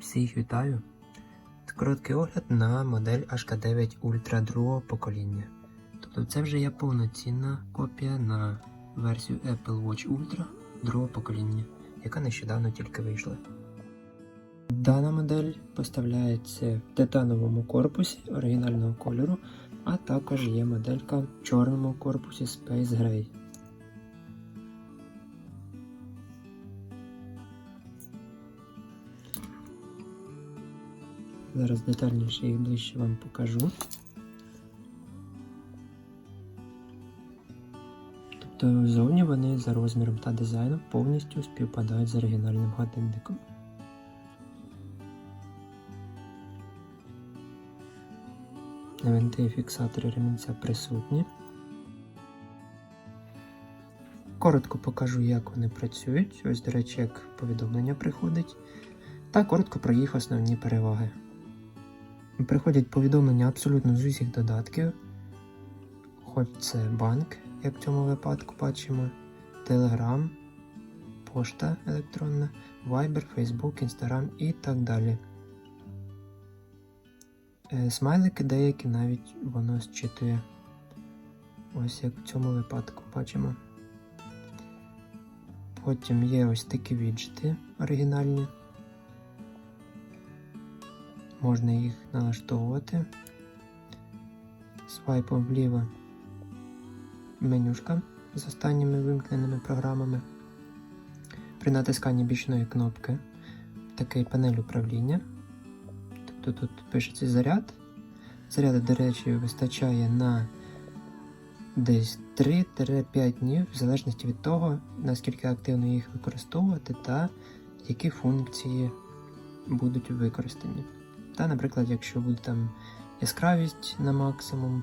Всіх вітаю! Короткий огляд на модель HK9 Ultra другого покоління. Тобто це вже є повноцінна копія на версію Apple Watch Ultra другого покоління, яка нещодавно тільки вийшла. Дана модель поставляється в титановому корпусі оригінального кольору, а також є моделька в чорному корпусі Space Gray. Зараз детальніше їх ближче вам покажу. Тобто зовні вони за розміром та дизайном повністю співпадають з оригінальним годинником. Винти і фіксатори ремінця присутні. Коротко покажу, як вони працюють. Ось, до речі, як повідомлення приходить. Та коротко про їх основні переваги. Приходять повідомлення абсолютно з усіх додатків, хоч це банк, як в цьому випадку бачимо, Telegram, пошта електронна, Viber, Facebook, Instagram і так далі. Е, Смайлики деякі навіть воно зчитує. Ось як в цьому випадку бачимо. Потім є ось такі віджити оригінальні. Можна їх налаштовувати. Свайпом вліво менюшка з останніми вимкненими програмами. При натисканні бічної кнопки такий панель управління. Тобто тут пишеться заряд. Заряду, до речі, вистачає на десь 3-5 днів, в залежності від того, наскільки активно їх використовувати та які функції будуть використані. Та, наприклад, якщо буде там яскравість на максимум,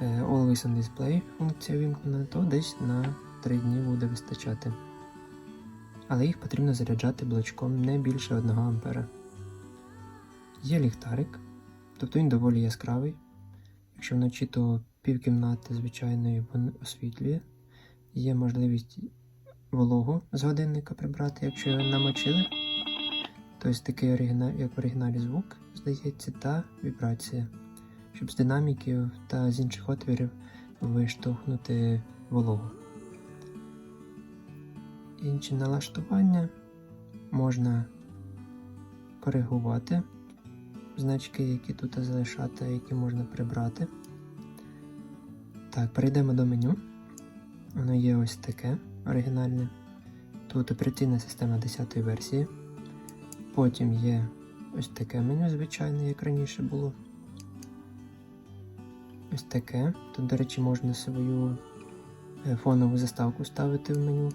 е, Always on Display функція вимкнена, то десь на 3 дні буде вистачати. Але їх потрібно заряджати блочком не більше 1 А. Є ліхтарик, тобто він доволі яскравий. Якщо вночі, то півкімнати звичайної освітлює. Є можливість вологу з годинника прибрати, якщо його намочили. Тобто такий оригінал, як в оригіналі звук, здається, та вібрація, щоб з динаміків та з інших отворів виштовхнути вологу. Інші налаштування можна коригувати значки, які тут залишати, які можна прибрати. Так, перейдемо до меню. Воно є ось таке оригінальне. Тут операційна система 10 версії. Потім є ось таке меню, звичайне, як раніше було. Ось таке. Тут, до речі, можна свою е, фонову заставку ставити в меню.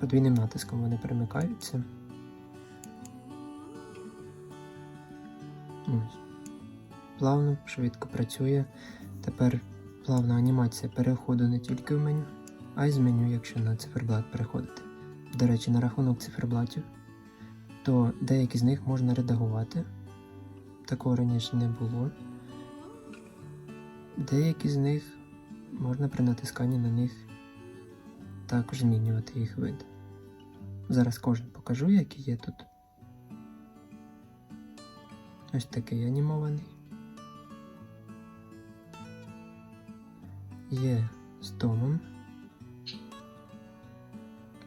Подвійним натиском вони перемикаються. Ось. Плавно, швидко працює. Тепер плавна анімація переходу не тільки в меню, а й з меню, якщо на циферблат переходити. До речі, на рахунок циферблатів, то деякі з них можна редагувати. Такого раніше не було. Деякі з них можна при натисканні на них також змінювати їх вид. Зараз кожен покажу, які є тут. Ось такий анімований. Є з томом.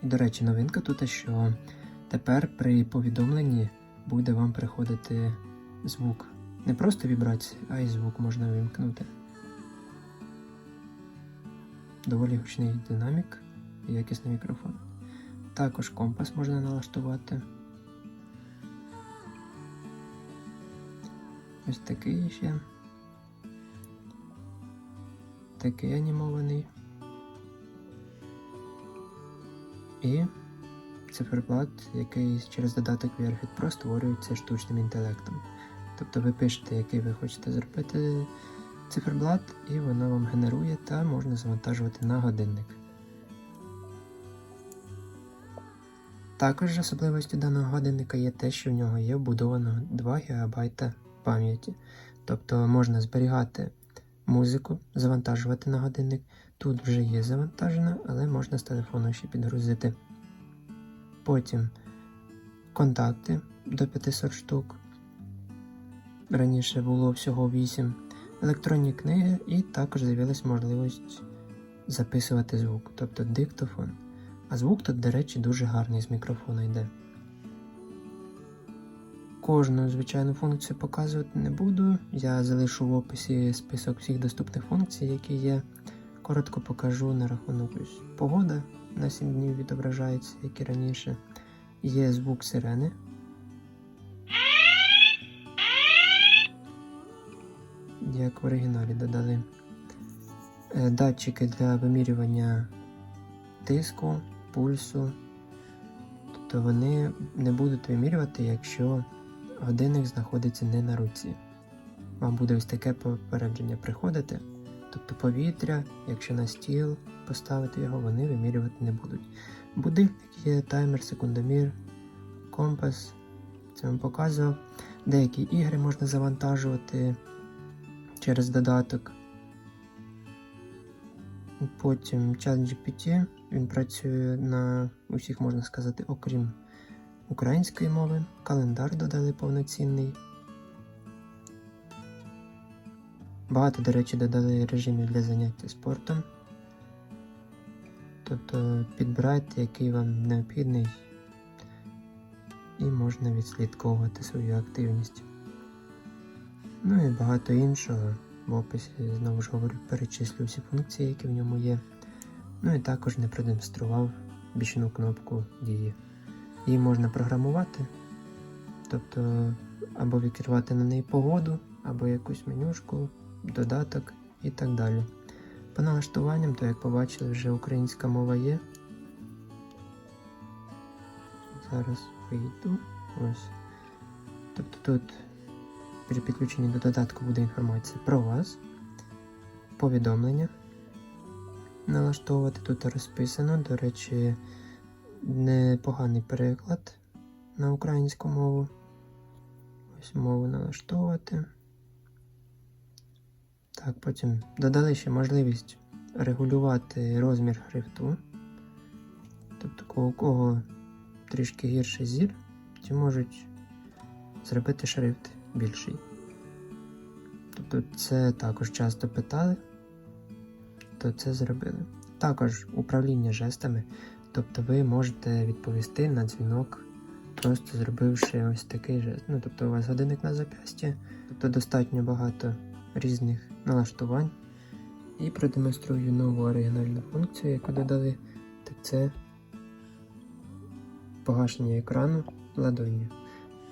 І, до речі, новинка тут, що тепер при повідомленні буде вам приходити звук. Не просто вібрації, а й звук можна вимкнути. Доволі гучний динамік і якісний мікрофон. Також компас можна налаштувати. Ось такий ще. Такий анімований. І циферблат, який через додаток VRFit Pro створюється штучним інтелектом. Тобто ви пишете, який ви хочете зробити циферблат, і воно вам генерує та можна завантажувати на годинник. Також особливістю даного годинника є те, що в нього є вбудовано 2 ГБ пам'яті. Тобто можна зберігати музику, завантажувати на годинник. Тут вже є завантажена, але можна з телефону ще підгрузити. Потім контакти до 500 штук. Раніше було всього 8 електронні книги, і також з'явилась можливість записувати звук, тобто диктофон. А звук тут, до речі, дуже гарний з мікрофона йде. Кожну звичайну функцію показувати не буду. Я залишу в описі список всіх доступних функцій, які є. Коротко покажу на рахунок ось погода на 7 днів відображається, як і раніше. Є звук сирени. Як в оригіналі додали. Е, Датчики для вимірювання тиску, пульсу. Тобто вони не будуть вимірювати, якщо годинник знаходиться не на руці. Вам буде ось таке попередження приходити. Тобто повітря, якщо на стіл поставити його, вони вимірювати не будуть. Будильник є, таймер, секундомір, компас. Це вам показував. Деякі ігри можна завантажувати через додаток. Потім чат GPT, він працює на усіх, можна сказати, окрім української мови. Календар додали повноцінний. Багато, до речі, додали режимів для заняття спортом. Тобто підбирайте, який вам необхідний, і можна відслідковувати свою активність. Ну і багато іншого. В описі знову ж говорю, перечислю всі функції, які в ньому є. Ну і також не продемонстрував бічну кнопку дії. Її можна програмувати, тобто або відкривати на неї погоду, або якусь менюшку, додаток і так далі. По налаштуванням, то як побачили, вже українська мова є. Зараз вийду. Ось. Тобто тут при підключенні до додатку буде інформація про вас, повідомлення. Налаштовувати тут розписано. До речі, непоганий переклад на українську мову. Ось мову налаштовувати. Так, потім додали ще можливість регулювати розмір шрифту. Тобто, у кого трішки гірший зір, ті можуть зробити шрифт більший. Тобто це також часто питали, то це зробили. Також управління жестами, тобто ви можете відповісти на дзвінок, просто зробивши ось такий жест. Ну, тобто у вас годинник на зап'ясті, тобто достатньо багато різних налаштувань. І продемонструю нову оригінальну функцію, яку додали, так це погашення екрану ладоні,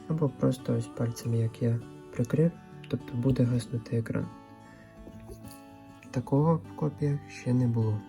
Або просто ось пальцями, як я прикрив, тобто буде гаснути екран. Такого в копіях ще не було.